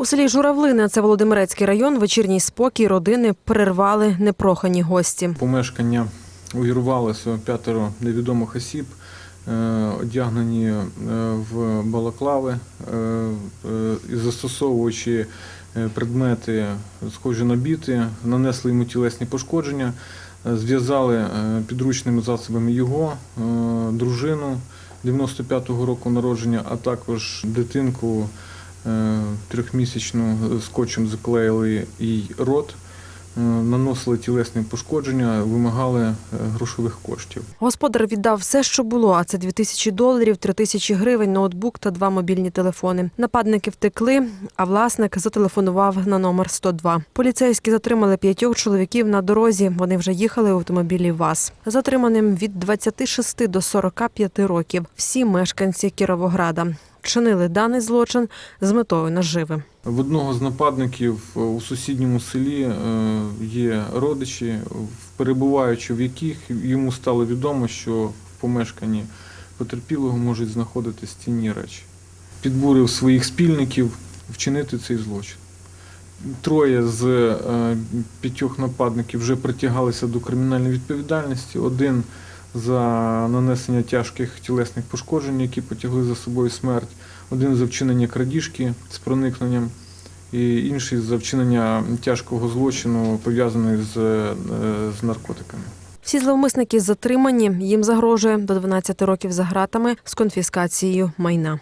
У селі Журавлина, це Володимирецький район, вечірній спокій родини перервали непрохані гості. Помешкання увірвалося п'ятеро невідомих осіб, е, одягнені е, в балаклави, е, застосовуючи предмети, схожі на біти, нанесли йому тілесні пошкодження, зв'язали підручними засобами його, дружину 95-го року народження, а також дитинку трьохмісячну скотчем заклеїли їй рот. Е, наносили тілесні пошкодження, вимагали е, грошових коштів. Господар віддав все, що було, а це 2 тисячі доларів, 3 тисячі гривень, ноутбук та два мобільні телефони. Нападники втекли, а власник зателефонував на номер 102. Поліцейські затримали п'ятьох чоловіків на дорозі. Вони вже їхали в автомобілі ВАЗ. Затриманим від 26 до 45 років. Всі мешканці Кіровограда. Чинили даний злочин з метою наживи. В одного з нападників е, у сусідньому селі е, є родичі, перебуваючи в яких йому стало відомо, що в помешканні потерпілого можуть знаходитись цінні речі. Підбурив своїх спільників вчинити цей злочин. Троє з е, п'ятьох нападників вже притягалися до кримінальної відповідальності. Один за нанесення тяжких тілесних пошкоджень, які потягли за собою смерть, один за вчинення крадіжки з проникненням, і інший за вчинення тяжкого злочину, пов'язаний з, е, з наркотиками. Всі зловмисники затримані. Їм загрожує до 12 років за ґратами з конфіскацією майна.